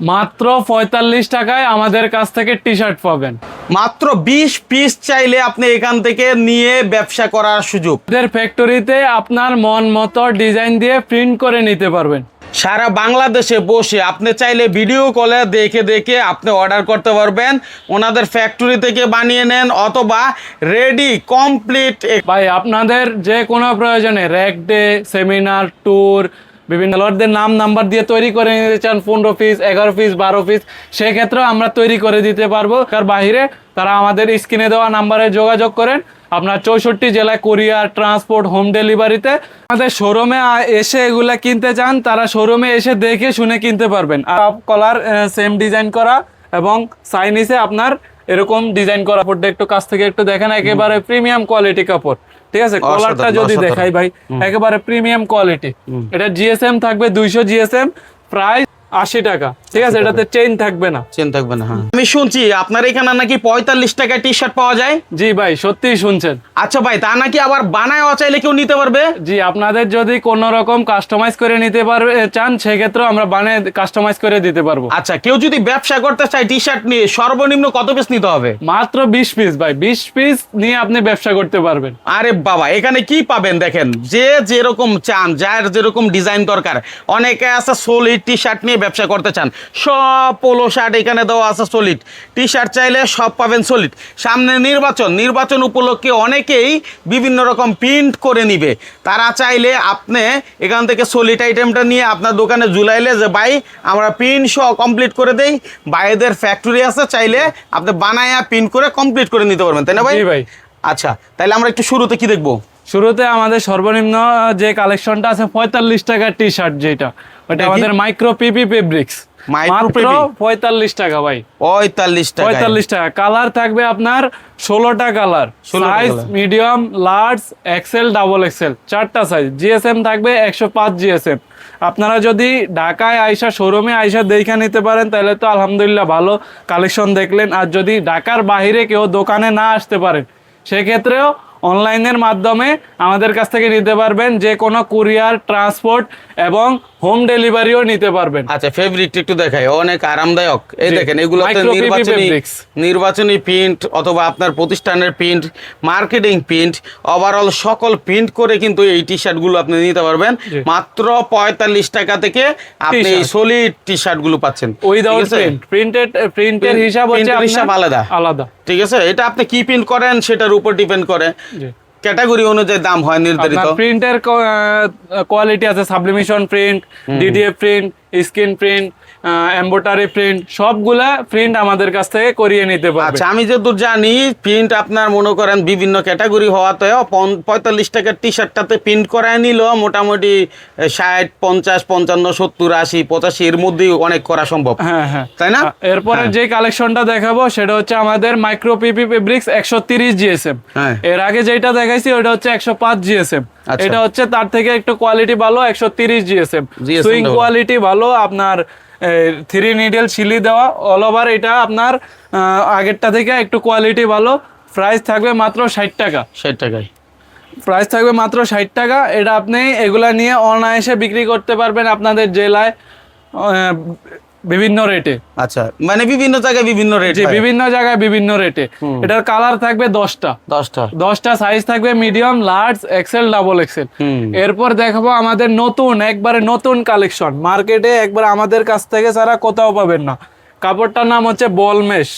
মাত্র পঁয়তাল্লিশ টাকায় আমাদের কাছ থেকে টি শার্ট পাবেন। মাত্র বিশ পিস চাইলে আপনি এখান থেকে নিয়ে ব্যবসা করার সুযোগ। আমাদের ফ্যাক্টরিতে আপনার মন মতো ডিজাইন দিয়ে প্রিন্ট করে নিতে পারবেন। সারা বাংলাদেশে বসে আপনি চাইলে ভিডিও কলে দেখে দেখে আপনি অর্ডার করতে পারবেন। ওনাদের ফ্যাক্টরি থেকে বানিয়ে নেন অথবা রেডি কমপ্লিট। ভাই আপনাদের যে কোনো প্রয়োজনে র্যাক ডে সেমিনার ট্যুর বিভিন্ন লটদের নাম নাম্বার দিয়ে তৈরি করে নিতে চান, পনেরো পিস এগারো পিস বারো পিস সেক্ষেত্রেও আমরা তৈরি করে দিতে পারব। তার বাইরে তারা আমাদের স্ক্রিনে দেওয়া নাম্বারে যোগাযোগ করেন। আপনার চৌষট্টি জেলায় কুরিয়ার ট্রান্সপোর্ট হোম ডেলিভারিতে আমাদের শোরুমে এসে এগুলা কিনতে চান, তারা শোরুমে এসে দেখে শুনে কিনতে পারবেন। আর কলার সেম ডিজাইন করা এবং সাইনিসে আপনার এরকম ডিজাইন করা। কাপড়টা একটু কাছ থেকে একটু দেখেন, একেবারে প্রিমিয়াম কোয়ালিটি কাপড়। ঠিক আছে? কলারটা যদি দেখাই ভাই একেবারে প্রিমিয়াম কোয়ালিটি এটা জিএসএম থাকবে দুইশো জিএসএম প্রাইস আশি টাকা। ঠিক আছে এটাতে চেইন থাকবে না। চেন থাকবে না হ্যাঁ। আমি শুনছি আপনার এখানে নাকি পঁয়তাল্লিশ টাকায় টি শার্ট পাওয়া যায়? জি ভাই সত্যিই শুনছেন। আচ্ছা ভাই তা নাকি আবার বানায় চাইলে কেউ নিতে পারবে? জি আপনাদের যদি কোনো রকম কাস্টমাইজ করে নিতে পারবে চান সেক্ষেত্রেও আমরা বানিয়ে কাস্টমাইজ করে দিতে পারব। আচ্ছা কেউ যদি ব্যবসা করতে চায় টি শার্ট নিয়ে সর্বনিম্ন কত পিস নিতে হবে? মাত্র বিশ পিস ভাই বিশ পিস নিয়ে আপনি ব্যবসা করতে পারবেন। আরে বাবা এখানে কি পাবেন দেখেন? যে যেরকম চান যার যেরকম ডিজাইন দরকার। অনেকে আছে সলিড টি শার্ট নিয়ে ব্যবসা করতে চান সব পোলো শার্ট এখানে দেওয়া আছে সলিড টি শার্ট চাইলে সব পাবেন সলিড সামনে নির্বাচন নির্বাচন উপলক্ষে অনেকেই বিভিন্ন রকম প্রিন্ট করে নিবে। তারা চাইলে আপনি এখান থেকে সলিড আইটেমটা নিয়ে আপনার দোকানে জুলাইলে যে ভাই আমরা প্রিন্ট সহ কমপ্লিট করে দেই। বাইরেদের ফ্যাক্টরি আছে চাইলে আপনি বানায়া প্রিন্ট করে কমপ্লিট করে নিতে পারবেন তাই না ভাই? ভাই। আচ্ছা তাহলে আমরা একটু শুরুতে কি দেখব? শুরুতে আমাদের সর্বনিম্ন যে কালেকশনটা আছে পঁয়তাল্লিশ টাকার টি শার্ট যেটা। ওটা আমাদের মাইক্রো পিপি ফেব্রিক্স মাত্র পঁয়তাল্লিশ টাকা ভাই। পঁয়তাল্লিশ টাকা পঁয়তাল্লিশ টাকা। কালার থাকবে আপনার ষোলোটা colour size medium large XL double XL চারটা সাইজ জিএসএম থাকবে একশো পাঁচ জিএসএম আপনারা যদি ঢাকায় আইসা শোরুমে আইসা দেখে নিতে পারেন তাহলে তো আলহামদুলিল্লাহ ভালো কালেকশন দেখলেন। আর যদি ঢাকার বাইরে কেউ দোকানে না আসতে পারেন সেক্ষেত্রেও অনলাইনের মাধ্যমে আমাদের কাছ থেকে নিতে পারবেন যে কোনো কুরিয়ার ট্রান্সপোর্ট এবং হোম ডেলিভারিও নিতে পারবেন। আচ্ছা ফেব্রিক একটু দেখাই অনেক আরামদায়ক। এই দেখেন এগুলো Micro PP নির্বাচনী নির্বাচনী প্রিন্ট অথবা আপনার প্রতিষ্ঠানের প্রিন্ট মার্কেটিং প্রিন্ট ওভারঅল সকল প্রিন্ট করে কিন্তু এই টি শার্টগুলো আপনি নিতে পারবেন। মাত্র পঁয়তাল্লিশ টাকা থেকে আপনি এই সলিড টি শার্টগুলো পাচ্ছেন। উইদাউট প্রিন্ট প্রিন্টেড প্রিন্টের হিসাব হচ্ছে হিসাব আলাদা। আলাদা। ঠিক আছে? এটা আপনি কি প্রিন্ট করেন সেটার উপর ডিপেন্ড করে। ক্যাটাগরি অনুযায়ী দাম হয় নির্ধারিত। প্রিন্টের কোয়ালিটি আছে sublimation print DDF print screen print embroidery print সবগুলা প্রিন্ট আমাদের কাছ থেকে করিয়ে নিতে পারবে আচ্ছা আমি যতদূর জানি প্রিন্ট আপনার মনে করেন বিভিন্ন ক্যাটাগরি হওয়াতে পঁয়তাল্লিশ টাকার টি শার্টটাতে প্রিন্ট করায় নিল মোটামুটি ষাট পঞ্চাশ পঞ্চান্ন সত্তর আশি পঁচাশি এর মধ্যেই অনেক করা সম্ভব হ্যাঁ হ্যাঁ তাই না এরপরে হ্যাঁ। যে কালেকশনটা দেখাবো সেটা হচ্ছে আমাদের মাইক্রো পিপি ফেব্রিক্স একশো তিরিশ জিএসএম হ্যাঁ। এর আগে যেটা দেখাইছি ওটা হচ্ছে একশো পাঁচ জিএসএম। এটা হচ্ছে তার থেকে একটু কোয়ালিটি ভালো একশো তিরিশ জিএসএম সুইং কোয়ালিটি ভালো আপনার থ্রি নিডেল ছিলি দেওয়া অল ওভার এটা আপনার আগেরটা থেকে একটু কোয়ালিটি ভালো। প্রাইস থাকবে মাত্র ষাট টাকা। ষাট টাকায়। প্রাইস থাকবে মাত্র ষাট টাকা। এটা আপনি এগুলা নিয়ে অনায়াসে বিক্রি করতে পারবেন আপনাদের জেলায়। বিভিন্ন রেটে আচ্ছা মানে বিভিন্ন জায়গায় বিভিন্ন রেটে বিভিন্ন জায়গায় বিভিন্ন রেটে এটার কালার থাকবে দশটা। দশটা। দশটা সাইজ থাকবে medium large XL double XL. এরপর দেখাবো আমাদের নতুন একবারে নতুন কালেকশন মার্কেটে একবার আমাদের কাছ থেকে সারা কোথাও পাবেন না। কাপড়টার নাম হচ্ছে বলমেশ।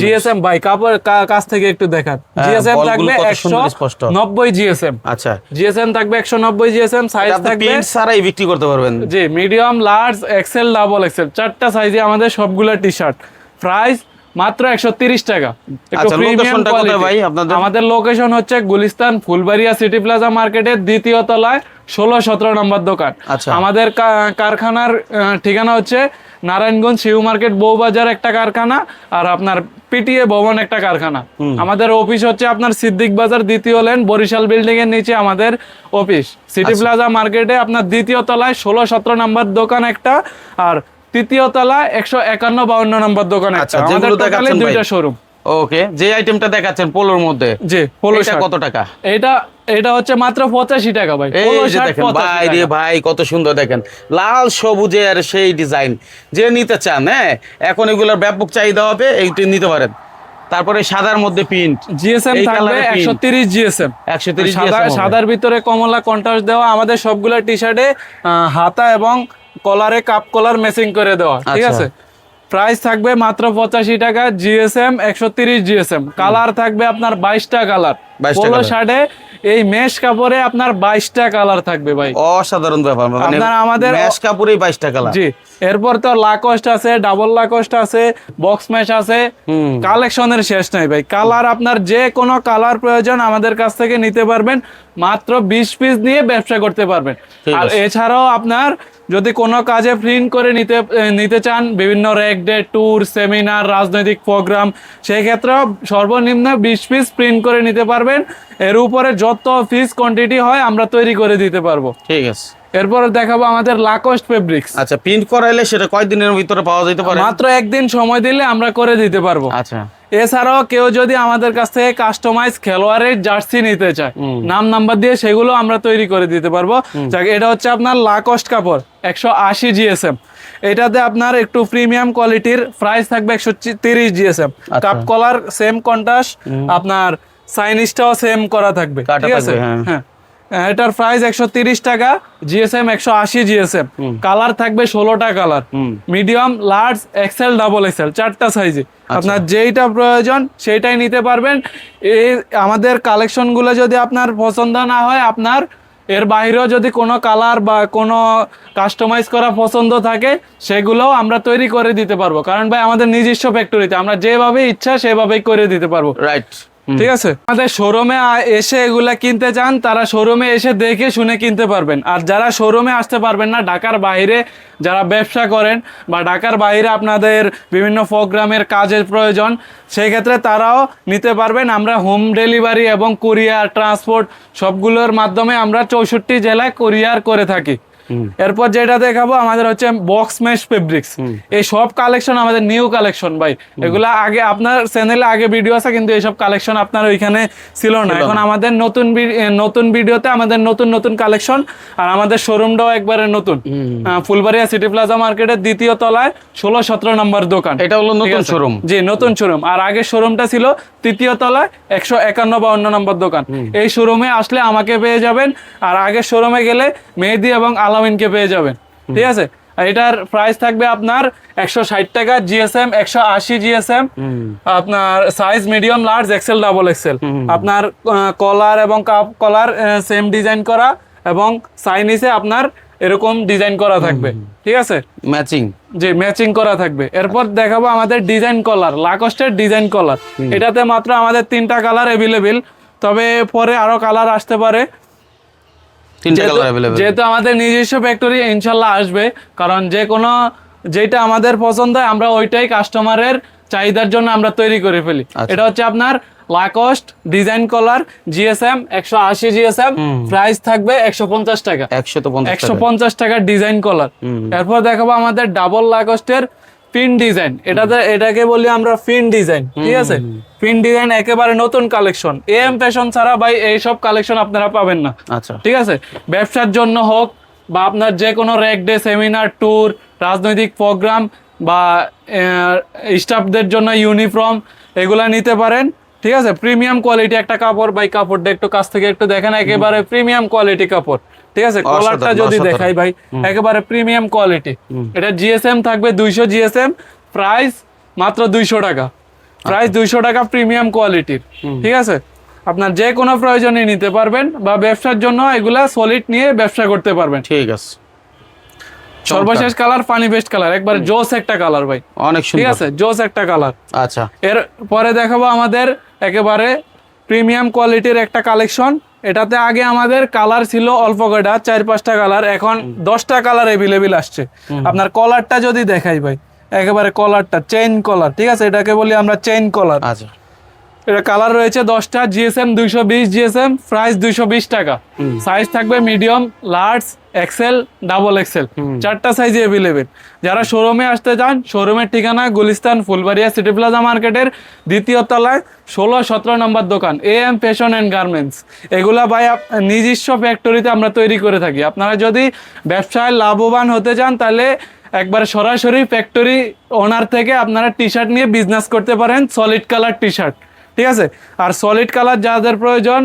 জিএসএম ভাই কাপড় কাছ থেকে একটু দেখান। হ্যাঁ, জিএসএম থাকবে কত একশো সুন্দর স্পষ্ট। নব্বই জিএসএম। আচ্ছা। জিএসএম থাকবে একশো নব্বই জিএসএম সাইজ থাকবে প্রিন্ট ছাড়াই বিক্রি করতে পারবেন। জি medium large XL double XL চারটা সাইজে আমাদের সবগুলো টি শার্ট প্রাইস মাত্র একশো তিরিশ টাকা। আচ্ছা, আমাদের লোকেশন হচ্ছে গুলিস্তান ফুলবাড়িয়া সিটি প্লাজা মার্কেটের দ্বিতীয় তলায় ষোলো সতেরো নম্বর দোকান। আচ্ছা। আমাদের কারখানার ঠিকানা হচ্ছে নারায়ণগঞ্জ শিউ মার্কেট বউবাজার একটা কারখানা আর আপনার পিটিএ ভবন একটা কারখানা। আমাদের অফিস হচ্ছে আপনার সিদ্দিক বাজার দ্বিতীয় লেন বরিশাল বিল্ডিং এর নিচে আমাদের অফিস। সিটি আচ্ছা। প্লাজা মার্কেটে আপনার দ্বিতীয় তলায় ষোলো সতেরো নম্বর দোকান একটা আর তৃতীয় তলায় একশো একান্ন বাউন্ন নম্বর দোকান একটা। আচ্ছা, আমাদের। দুইটা শোরুম ওকে যে আইটেমটা দেখাচ্ছেন পোলোর মধ্যে জি পোলো কত টাকা? এটা এটা হচ্ছে মাত্র পঁচাশি টাকা ভাই দেখেন ভাই রে ভাই কত সুন্দর দেখেন। লাল সবুজের সেই ডিজাইন যে নিতে চান হ্যাঁ? এখন এগুলোর ব্যাপক চাহিদা হবে এইটি নিতে পারেন। তারপরে সাদার মধ্যে প্রিন্ট জিএসএম থাকবে colour এর একশো print। তিরিশ জিএসএম একশো তিরিশ সাদা সাদার ভিতরে কমলা কন্ট্রাস্ট দেওয়া আমাদের সবগুলা টি শার্টে হাতা এবং কলারে কাপ কলার ম্যাচিং করে দেওয়া ঠিক আচ্ছা। আছে? প্রাইস থাকবে মাত্র পঁচাশি টাকা জিএসএম একশো তিরিশ জিএসএম কালার থাকবে আপনার বাইশটা কালার 22টা পোলো শার্টে এই মেশ কাপড়ে আপনার বাইশটা কালার থাকবে ভাই। অসাধারণ ব্যাপার মানে আপনার আমাদের- ম্যাশ কাপড়েই বাইশ টাকা জি এরপর তো লাকোস্ট আছে ডাবল লাকোস্ট আছে বক্স ম্যাশ আছে। কালেকশনের শেষ নাই ভাই। কালার আপনার যে কোনো কালার প্রয়োজন আমাদের কাছ থেকে নিতে পারবেন। মাত্র বিশ পিস নিয়ে ব্যবসা করতে পারবেন। আর এছাড়াও আপনার যদি কোনো কাজে প্রিন্ট করে নিতে নিতে চান বিভিন্ন র্যাক ডে ট্যুর সেমিনার রাজনৈতিক প্রোগ্রাম সেই ক্ষেত্রে সর্বনিম্ন বিশ পিস প্রিন্ট করে নিতে পারবেন। এর উপরে যত পিস কোয়ান্টিটি হয় আমরা তৈরি করে দিতে পারব। ঠিক আছে। এরপর দেখাবো আমাদের লাকোস্ট ফেব্রিক্স আচ্ছা প্রিন্ট করাইলে সেটা কয়দিনের ভিতরে পাওয়া যেতে পারে? মাত্র একদিন সময় দিলে আমরা করে দিতে পারব। আচ্ছা। এছাড়াও কেউ যদি আমাদের কাছ থেকে কাস্টমাইজ খেলোয়াড়ের জার্সি নিতে চায় নাম নাম্বার দিয়ে সেগুলো আমরা তৈরি করে দিতে পারব। এটা হচ্ছে আপনার লাকস্ট কাপড় একশো আশি জিএসএম এটাতে আপনার একটু প্রিমিয়াম কোয়ালিটির প্রাইস থাকবে একশো তিরিশ GSM. Cup collar same contrast আপনার সাইনিসটাও সেম করা থাকবে। ঠিক আছে? হ্যাঁ। হ্যাঁ। এটার প্রাইস একশো তিরিশ টাকা জিএসএম একশো আশি জিএসএম কালার থাকবে ষোলোটা colour medium large XL double XL চারটা সাইজে আচ্ছা। আপনার যেইটা প্রয়োজন সেইটাই নিতে পারবেন। এই আমাদের কালেকশনগুলো যদি আপনার পছন্দ না হয় আপনার এর বাইরেও যদি কোনো কালার বা কোনো কাস্টমাইজ করা পছন্দ থাকে সেগুলোও আমরা তৈরি করে দিতে পারব। কারণ ভাই আমাদের নিজস্ব ফ্যাক্টরিতে আমরা যেভাবে ইচ্ছা সেভাবেই করে দিতে পারব। রাইট ঠিক আছে? আমাদের শোরুমে এসে এগুলা কিনতে চান তারা শোরুমে এসে দেখে শুনে কিনতে পারবেন। আর যারা শোরুমে আসতে পারবেন না, ঢাকার বাইরে যারা ব্যবসা করেন বা ঢাকার বাইরে আপনাদের বিভিন্ন প্রোগ্রামের কাজের প্রয়োজন সেই ক্ষেত্রে তারাও নিতে পারবেন। আমরা হোম ডেলিভারি এবং কুরিয়ার ট্রান্সপোর্ট সবগুলোর মাধ্যমে আমরা চৌষট্টি জেলায় কুরিয়ার করে থাকি। এরপর যেটা দেখাবো আমাদের হচ্ছে বক্স মেশ ফেব্রিক্স এই সব কালেকশন আমাদের নিউ কালেকশন ভাই। এগুলা আগে আপনার চ্যানেলে আগে ভিডিও আছে কিন্তু এইসব কালেকশন আপনার ওইখানে ছিল না। এখন আমাদের নতুন নতুন ভিডিওতে আমাদের নতুন নতুন কালেকশন আর আমাদের শোরুমটাও একবারে নতুন। ফুলবাড়িয়া সিটি প্লাজা মার্কেটের দ্বিতীয় তলায় ষোলো সতেরো নম্বর দোকান। এটা হলো নতুন শোরুম জি নতুন শোরুম আর আগের শোরুমটা ছিল তৃতীয় তলায় একশো একান্ন বাউন্ন নম্বর দোকান। এই শোরুমে আসলে আমাকে পেয়ে যাবেন আর আগের শোরুমে গেলে মেহেদি এবং আলামিনকে পেয়ে যাবেন। ঠিক আছে? এটার প্রাইস থাকবে আপনার একশো ষাট টাকা জিএসএম একশো আশি জিএসএম আপনার size medium large XL double XL আপনার কলার এবং কাপ কলার সেম ডিজাইন করা এবং সাইনিসে আপনার এরকম ডিজাইন করা থাকবে। ঠিক আছে? ম্যাচিং জি ম্যাচিং করা থাকবে। এরপর দেখাবো আমাদের ডিজাইন কলার লাকস্টের ডিজাইন কলার এটাতে মাত্র আমাদের তিনটা কালার অ্যাভেলেবেল তবে পরে আরও কালার আসতে পারে। তিনটা যেহেতু- কালার অ্যাভেলেবল যেহেতু আমাদের নিজস্ব ফ্যাক্টরি ইনশাল্লাহ আসবে। কারণ যে কোনো যেটা আমাদের পছন্দ হয় আমরা ওইটাই কাস্টমারের চাহিদার জন্য আমরা তৈরি করে ফেলি। আচ্ছা। এটা হচ্ছে আপনার লাকস্ট ডিজাইন কলার জিএসএম একশো আশি জিএসএম প্রাইস থাকবে একশো পঞ্চাশ টাকা। একশো পঞ্চাশ টাকা। পঞ্চাশ টাকার ডিজাইন কলার এরপর দেখাবো আমাদের ডাবল লাকস্টের পিন ডিজাইন এটাতে এটাকে বলি আমরা পিন ডিজাইন ঠিক আছে? পিন ডিজাইন একেবারে নতুন কালেকশন এ এম ফ্যাশন ছাড়া ভাই এইসব কালেকশন আপনারা পাবেন না। আচ্ছা। ঠিক আছে? ব্যবসার জন্য হোক বা আপনার যে কোনো র্যাক ডে সেমিনার ট্যুর রাজনৈতিক প্রোগ্রাম বা স্টাফদের জন্য ইউনিফর্ম এগুলা নিতে পারেন। ঠিক আছে? প্রিমিয়াম কোয়ালিটি একটা কাপড় বাই কাপড়টা একটু কাছ থেকে একটু দেখেন। একেবারে প্রিমিয়াম কোয়ালিটি কাপড়। ঠিক আছে? কলারটা যদি দেখাই ভাই একেবারে প্রিমিয়াম কোয়ালিটি এটা জিএসএম থাকবে দুইশো জিএসএম প্রাইস মাত্র দুইশো টাকা। প্রাইস দুইশো টাকা প্রিমিয়াম কোয়ালিটির ঠিক আছে? আপনার যে কোনো প্রয়োজনে নিতে পারবেন বা ব্যবসার জন্য এগুলা সলিড নিয়ে ব্যবসা করতে পারবেন। ঠিক আছে। সর্বশেষ কালার পানি বেস্ট কালার একবার জোস একটা কালার ভাই। অনেক ঠিক আছে? জোস একটা কালার আচ্ছা। এর পরে দেখাবো আমাদের একেবারে প্রিমিয়াম কোয়ালিটির একটা কালেকশন এটাতে আগে আমাদের কালার ছিল অল্প কয়টা চার পাঁচটা কালার এখন দশটা কালার এভেলেবেল আসছে। আপনার কলারটা যদি দেখাই ভাই একেবারে কলারটা চেইন কলার ঠিক আছে? এটাকে বলি আমরা চেইন কলার আচ্ছা। এটা কালার রয়েছে দশটা জিএসএম দুইশো বিশ জিএসএম প্রাইস দুইশো বিশ টাকা। সাইজ থাকবে medium large XL double XL চারটা সাইজে অ্যাভেলেবেল যারা শোরুমে আসতে চান শোরুমের ঠিকানা গুলিস্তান ফুলবাড়িয়া সিটি প্লাজা মার্কেটের দ্বিতীয় তলায় ষোলো সতেরো নম্বর দোকান A M fashion and garments এগুলা ভাই নিজস্ব ফ্যাক্টরিতে আমরা তৈরি করে থাকি। আপনারা যদি ব্যবসায় লাভবান হতে চান তাহলে একবার সরাসরি ফ্যাক্টরি ওনার থেকে আপনারা টি শার্ট নিয়ে বিজনেস করতে পারেন সলিড কালার টি শার্ট ঠিক আছে? আর সলিড কালার যাদের প্রয়োজন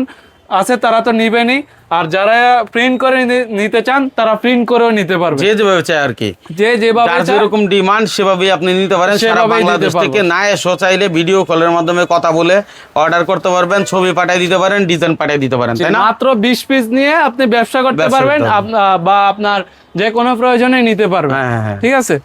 আছে তারা তো নিবেনই আর যারা প্রিন্ট করে নিতে চান তারা প্রিন্ট করেও নিতে পারবে। যে যেভাবে চায় আর কি। যে যেভাবে যার যেরকম ডিমান্ড সেভাবেই আপনি নিতে পারেন। সারা বাংলাদেশ থেকে না এসো চাইলে ভিডিও কলের মাধ্যমে কথা বলে অর্ডার করতে পারবেন ছবি পাঠিয়ে দিতে পারেন ডিজাইন পাঠিয়ে দিতে পারেন তাই না? মাত্র বিশ পিস নিয়ে আপনি ব্যবসা করতে পারবেন বা আপনার যে কোনো প্রয়োজনে নিতে পারবেন। হ্যাঁ, হ্যাঁ, হ্যাঁ। ঠিক আছে?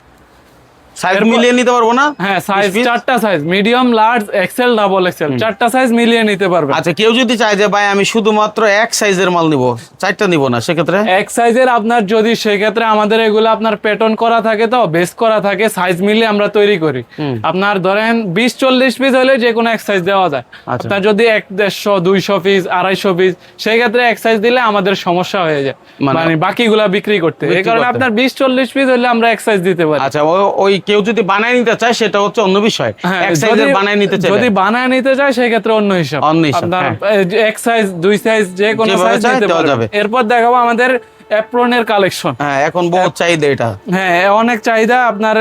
সাইজ মিলিয়ে নিতে পারব না? হ্যাঁ সাইজ চারটা size medium large XL double XL চারটা সাইজ মিলিয়ে নিতে পারবেন আচ্ছা কেউ যদি চায় যে ভাই আমি শুধুমাত্র এক সাইজের মাল নিব চারটা নিব না সেক্ষেত্রে? এক সাইজের আপনার যদি সেক্ষেত্রে আমাদের এগুলো আপনার প্যাটার্ন করা থাকে তো বেস করা থাকে সাইজ মিলিয়ে আমরা তৈরি করি। আপনার ধরেন বিশ চল্লিশ পিস হলে যে কোনো এক সাইজ দেওয়া যায়। আচ্ছা। আপনার যদি এক দেড়শো দুইশো পিস আড়াইশো পিস সেই ক্ষেত্রে এক সাইজ দিলে আমাদের সমস্যা হয়ে যায়। মানে- মানে বাকিগুলা বিক্রি করতে। এই কারণে আপনার বিশ চল্লিশ পিস হলে আমরা এক সাইজ দিতে পারি। আচ্ছা ওই কেউ যদি বানায় নিতে চায় সেটা হচ্ছে অন্য বিষয়। হ্যাঁ, এক সাইজের বানায় নিতে চায় যদি বানায় নিতে চায় সেই ক্ষেত্রে অন্য হিসাব। অন্য হিসাব, হ্যাঁ। এক সাইজ দুই সাইজ যে কোনো সাইজ নিতে যাবে। এরপর দেখাবো আমাদের অ্যাপ্রনের কালেকশন হ্যাঁ এখন বহুত চাহিদা এটা। হ্যাঁ অনেক চাহিদা। আপনার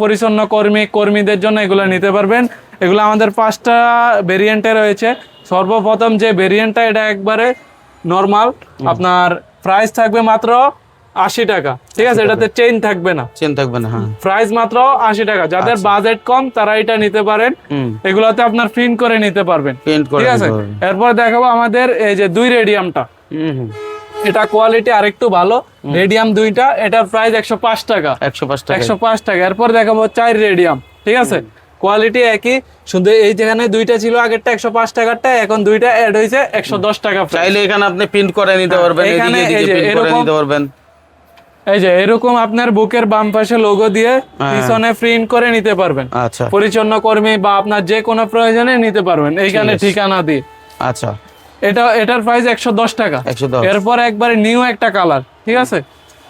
পরিচ্ছন্ন কর্মী কর্মীদের জন্য এগুলো নিতে পারবেন। এগুলো আমাদের পাঁচটা ভেরিয়েন্টে রয়েছে। সর্বপ্রথম যে ভেরিয়েন্টটা এটা একবারে নর্মাল আপনার প্রাইস থাকবে মাত্র আশি টাকা। ঠিক আছে এটাতে চেইন থাকবে না। চেন থাকবে না হ্যাঁ। প্রাইস মাত্র আশি টাকা। যাদের বাজেট কম তারা এটা নিতে পারেন। এগুলোতে আপনার প্রিন্ট করে নিতে পারবেন। ঠিক আছে? এরপর দেখাবো আমাদের এই যে দুই রেডিয়ামটা এটা কোয়ালিটি আরেকটু ভালো। রেডিয়াম দুইটা এটার প্রাইস একশো পাঁচ টাকা। একশো পাঁচ টাকা। একশো পাঁচ টাকা। এরপর দেখাবো চার রেডিয়াম ঠিক আছে? কোয়ালিটি একই। শুধু এই যেখানে দুইটা ছিল আগেরটা একশো পাঁচ টাকারটা এখন দুইটা অ্যাড হয়েছে একশো দশ টাকা চাইলে এখানে আপনি প্রিন্ট করে নিতে পারবেন হ্যাঁ, এখানে প্রিন্ট করে এরকম- নিতে পারবেন। এই যে এরকম আপনার বুকের বাম পাশে লোগো দিয়ে হ্যাঁ। পিছনে প্রিন্ট করে নিতে পারবেন। আচ্ছা। পরিচ্ছন্ন কর্মী বা আপনার যে কোনো প্রয়োজনে নিতে পারবেন। এইখানে ঠিকানা দিয়ে। আচ্ছা। এটা এটার প্রাইস একশো দশ টাকা। 110 এরপর একবারে নিউ একটা কালার ঠিক আছে?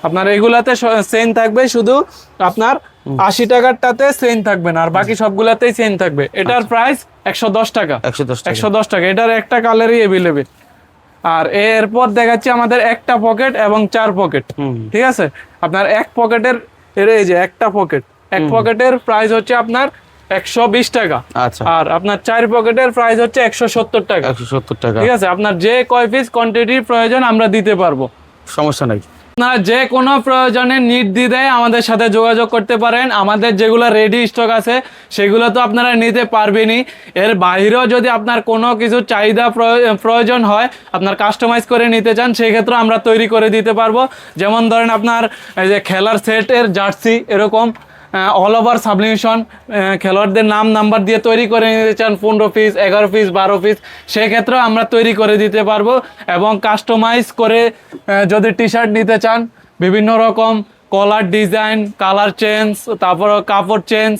আপনার এগুলাতে সেন থাকবে শুধু আপনার আশি টাকারটাতে সেন থাকবে না আর বাকি সবগুলাতেই সেন থাকবে। এটার প্রাইস একশো দশ টাকা। একশো দশ টাকা। একশো দশ টাকা। এটার একটা কালারই এভেলেবেল আর এরপর দেখাচ্ছি আমাদের একটা পকেট এবং চার পকেট। ঠিক আছে? আপনার এক পকেটের এর এই যে একটা পকেট এক পকেটের প্রাইস হচ্ছে আপনার একশো বিশ টাকা। আচ্ছা। আর আপনার চার পকেটের প্রাইস হচ্ছে একশো সত্তর টাকা। একশো সত্তর টাকা। ঠিক আছে? আপনার যে কয় পিস কোয়ান্টিটির প্রয়োজন আমরা দিতে পারব। সমস্যা নাই। আপনারা যে কোনো প্রয়োজনে নির্দ্বিধায় আমাদের সাথে যোগাযোগ করতে পারেন। আমাদের যেগুলো রেডি স্টক আছে, সেগুলো তো আপনারা নিতে পারবেনই। এর বাইরেও যদি আপনার কোনো কিছু চাহিদা প্রয়- প্রয়োজন হয়, আপনার কাস্টমাইজ করে নিতে চান, সেক্ষেত্রে আমরা তৈরি করে দিতে পারব। যেমন ধরেন আপনার এই যে খেলার সেটের জার্সি, এরকম। অল ওভার সাবলিমিশন খেলোয়াড়দের নাম নাম্বার দিয়ে তৈরি করে নিতে চান, পনেরো পিস এগারো পিস বারো পিস সেক্ষেত্রেও আমরা তৈরি করে দিতে পারব এবং কাস্টমাইজ করে যদি টি শার্ট নিতে চান, বিভিন্ন রকম কলার ডিজাইন কালার চেঞ্জ তারপর কাপড় চেঞ্জ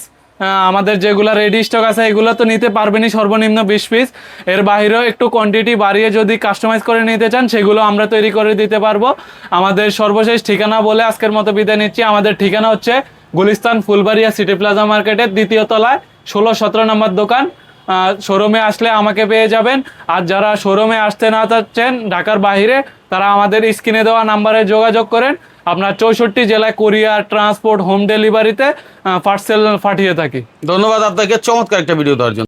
আমাদের যেগুলো রেডি স্টক আছে, এগুলো তো নিতে পারবেনই সর্বনিম্ন বিশ পিস এর বাইরেও একটু কোয়ান্টিটি বাড়িয়ে যদি কাস্টমাইজ করে নিতে চান, সেগুলো আমরা তৈরি করে দিতে পারব। আমাদের সর্বশেষ ঠিকানা বলে আজকের মতো বিদায় নিচ্ছি। আমাদের ঠিকানা হচ্ছে গুলিস্তান ফুলবাড়িয়া সিটি প্লাজা মার্কেটের দ্বিতীয় তলায়, ষোলো সতেরো নম্বর দোকান। শোরুমে আসলে আমাকে পেয়ে যাবেন। আর যারা শোরুমে আসতে না চাচ্ছেন ঢাকার বাহিরে তারা আমাদের স্ক্রিনে দেওয়া নাম্বারে যোগাযোগ করেন। আপনার চৌষট্টি জেলায় কোরিয়ার, ট্রান্সপোর্ট, হোম ডেলিভারিতে পার্সেল পাঠিয়ে থাকি। ধন্যবাদ আপনাকে। চমৎকার একটা ভিডিও দেওয়ার জন্য।